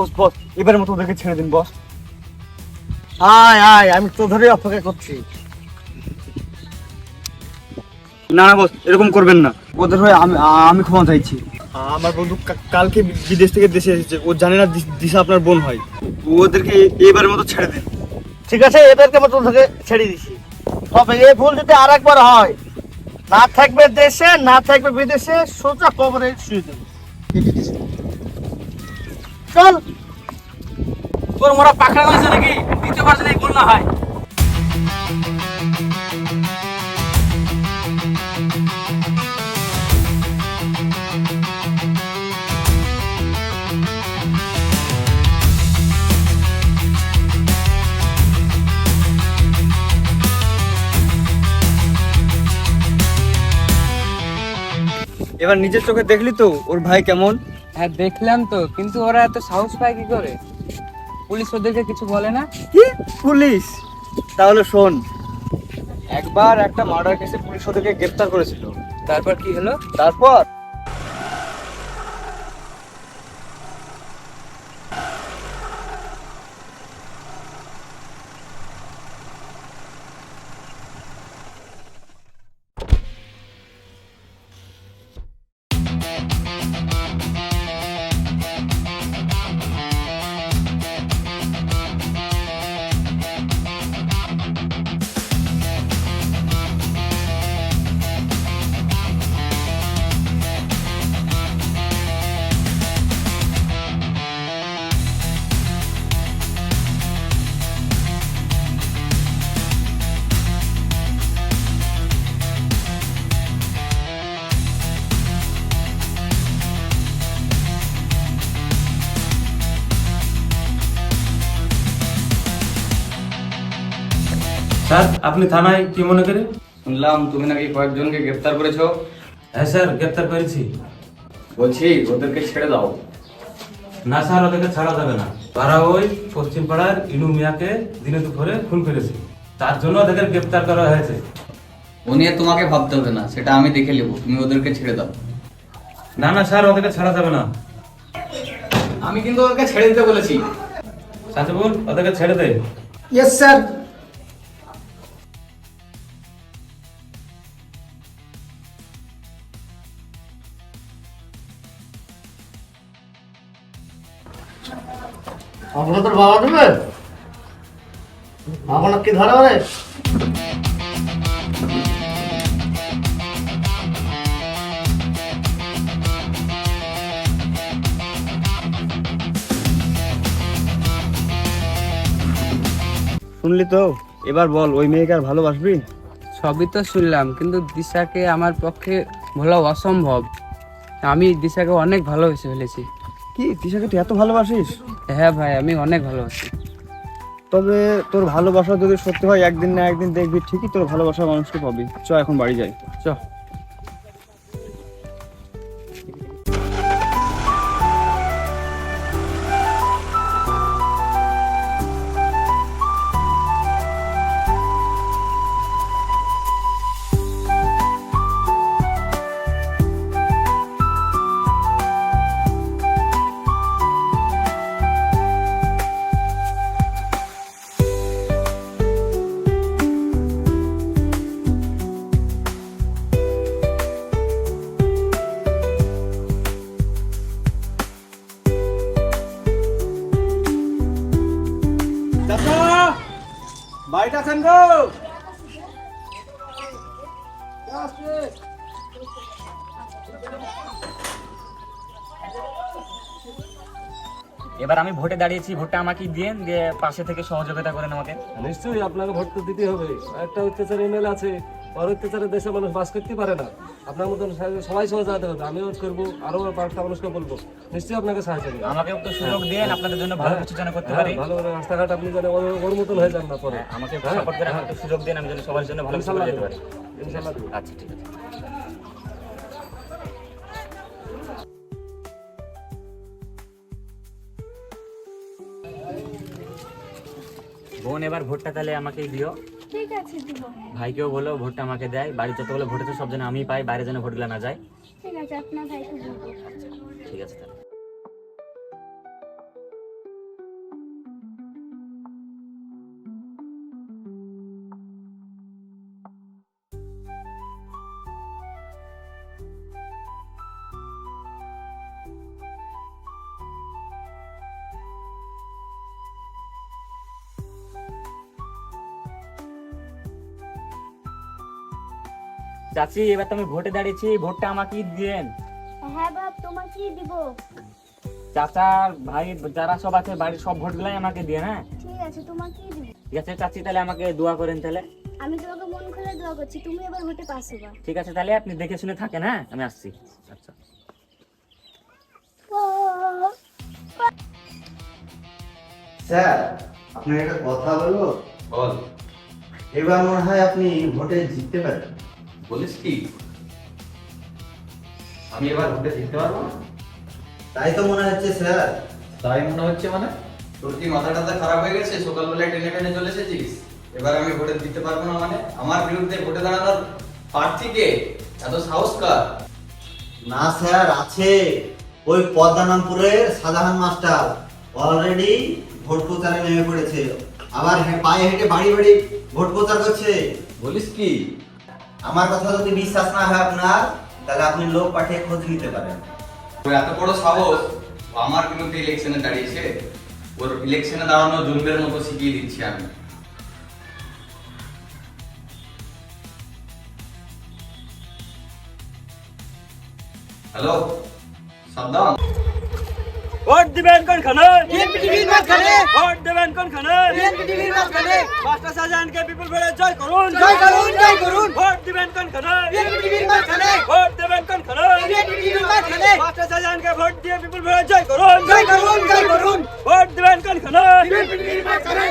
বস বস এবারের মতো ওদেরকে ছেড়ে দিন বস। আয় আয় আমি তো ধরে অপেক্ষা করছি। না না বস এরকম করবেন না। ওদের হয়ে আমি আমি ক্ষমা চাইছি। আমার বন্ধু কালকে বিদেশ থেকে দেশে এসেছে ও জানে না দিশা আপনার বোন হয়। ওদেরকে এ- এবারের মতো ছেড়ে দিন। ঠিক আছে এদেরকে মতো তোকে ছেড়ে দিছি। তবে এই ভুল যদি আর একবার হয় না থাকবে দেশে না থাকবে বিদেশে সোজা কবরে শুয়ে দেবে চল। তোর মোরা পাখা হয়েছে নাকি? না হয়। এবার নিজের চোখে দেখলি তো ওর ভাই কেমন? হ্যাঁ দেখলাম তো কিন্তু ওরা এত সাহস পায় কি করে? পুলিশ ওদেরকে কিছু বলে না? কি? পুলিশ? তাহলে শোন। একবার একটা মার্ডার কেসে পুলিশ ওদেরকে গ্রেফতার করেছিল। তারপর কি হলো? তারপর স্যার আপনি থানায় কি মনে করে শুনলাম তুমি নাকি কয়েকজনকে গ্রেফতার করেছ। হ্যাঁ স্যার গ্রেপ্তার করেছি। বলছি ওদেরকে ছেড়ে দাও। না স্যার ওদেরকে ছাড়া যাবে না। তারা ওই পশ্চিম পাড়ার ইনু মিয়াকে দিনে দুপুরে খুন করেছে। তার জন্য ওদেরকে গ্রেপ্তার করা হয়েছে। ও নিয়ে তোমাকে ভাবতে হবে না সেটা আমি দেখে নেব। তুমি ওদেরকে ছেড়ে দাও। না না স্যার ওদেরকে ছাড়া যাবে না। আমি কিন্তু ওদেরকে ছেড়ে দিতে বলেছি। সাথেবুল ওদেরকে ছেড়ে দে। ইয়েস স্যার আপনাদের বাবা দেবে? আপনার কি ধরা রে শুনলি তো? এবার বল ওই মেয়েকে আর ভালোবাসবি? সবই তো শুনলাম কিন্তু দিশাকে আমার পক্ষে ভোলা অসম্ভব। আমি দিশাকে অনেক ভালোবেসে ফেলেছি। কি তিশাকে তুই এত ভালোবাসিস? হ্যাঁ ভাই আমি অনেক ভালোবাসি। তবে তোর ভালোবাসা যদি সত্যি হয় একদিন না একদিন দেখবি ঠিকই তোর ভালোবাসার মানুষকে পাবি। চ এখন বাড়ি যাই। চ। বাড়িটা আছেন গো? এবার আমি ভোটে দাঁড়িয়েছি ভোটটা আমাকে দিয়ে দিয়ে পাশে থেকে সহযোগিতা করেন আমাকে। নিশ্চয়ই আপনাকে ভোট তো দিতে হবে। একটা অত্যাচার এমএল আছে। ওর অত্যাচারে দেশে মানুষ বাস করতে পারে না। আপনার মতন সবাই আমিও করব আরও পাঁচটা মানুষকে বলব। নিশ্চয়ই আপনাকে সাহায্য করবে। আমাকে একটু সুযোগ দেন আপনাদের জন্য ভালো কিছু যেন করতে পারি। হ্যাঁ, ভালো রাস্তাঘাট আপনি যেন ওর- মতন হয়ে যান না পরে। আমাকে সাপোর্ট করে আমাকে সুযোগ দেন আমি যেন সবার জন্য ভালো কিছু করে যেতে পারি। ইনশাল্লাহ দেবো। আচ্ছা ঠিক আছে। বোন এবার ভোটটা তাহলে আমাকেই দিও। ঠিক আছে দিব। ভাইকেও বলো ভোটটা আমাকে দেয়। বাড়ি যতগুলো ভোটে তো সব যেন আমি পাই বাইরে যেন ভোট ভোটগুলো না যায়। ঠিক আছে আপনার ভাইকে ঠিক আছে চাচি এবার তো আমি ভোটে দাঁড়িয়েছি ভোটটা আমাকেই দিয়েন হ্যাঁ বাপ তোমাকেই দিব। চাচা ভাই যারা সব আছে বাড়ির সব ভোটগুলাই আমাকে দিয়ে হ্যাঁ? ঠিক আছে তোমাকেই দিব। ঠিক আছে চাচি তাহলে আমাকে দোয়া করেন তাহলে। আমি তোমাকে মন খুলে দোয়া করছি তুমি এবার ভোটে পাস হবা। ঠিক আছে তাহলে আপনি দেখে শুনে থাকেন হ্যাঁ? আমি আসছি। আচ্ছা। স্যার আপনার একটা কথা বলব? বল। এবার মনে হয় আপনি ভোটে জিততে পারেন বলিস কি? আমি এবার ভোটে জিততে পারব না? তাই তো মনে হচ্ছে স্যার। তাই মনে হচ্ছে মানে? তোর কি মাথা টাথা খারাপ হয়ে গেছে? সকালবেলায় টেনে টেনে চলে এসেছিস? এবার আমি ভোটে দিতে পারব না মানে? আমার বিরুদ্ধে ভোটে দাঁড়ানোর প্রার্থীকে এত সাহস কার? না স্যার আছে। ওই পদ্মানামপুরের সাধারণ মাস্টার। অলরেডি ভোট প্রচারে নেমে পড়েছে। আবার পায়ে হেঁটে বাড়ি বাড়ি ভোট প্রচার করছে। বলিস কি? আমার কথা যদি বিশ্বাস না হয় আপনার, তাহলে আপনি লোক পাঠিয়ে খোঁজ নিতে পারেন। এত বড় সাহস, আমার বিরুদ্ধে ইলেকশনে দাঁড়িয়েছে। ওর ইলেকশনে দাঁড়ানো জন্মের মতো শিখিয়ে দিচ্ছি আমি। হ্যালো সাদ্দাম ভোট দিবেন কোন খানে বিএনপি টিভির মাঝখানে ভোট দিবেন কোন খানে বিএনপি টিভির মাঝখানে মাস্টার সাজানকে বিপুল ভোটে জয় করুন জয় করুন জয় করুন ভোট দিবেন কোন খানে বিএনপি টিভির মাঝখানে ভোট দিবেন কোন খানে বিএনপি টিভির মাঝখানে মাস্টার সাজানকে ভোট দিয়ে বিপুল ভোটে জয় করুন জয় করুন জয় করুন ভোট দিবেন কোন খানে বিএনপি টিভির মাঝখানে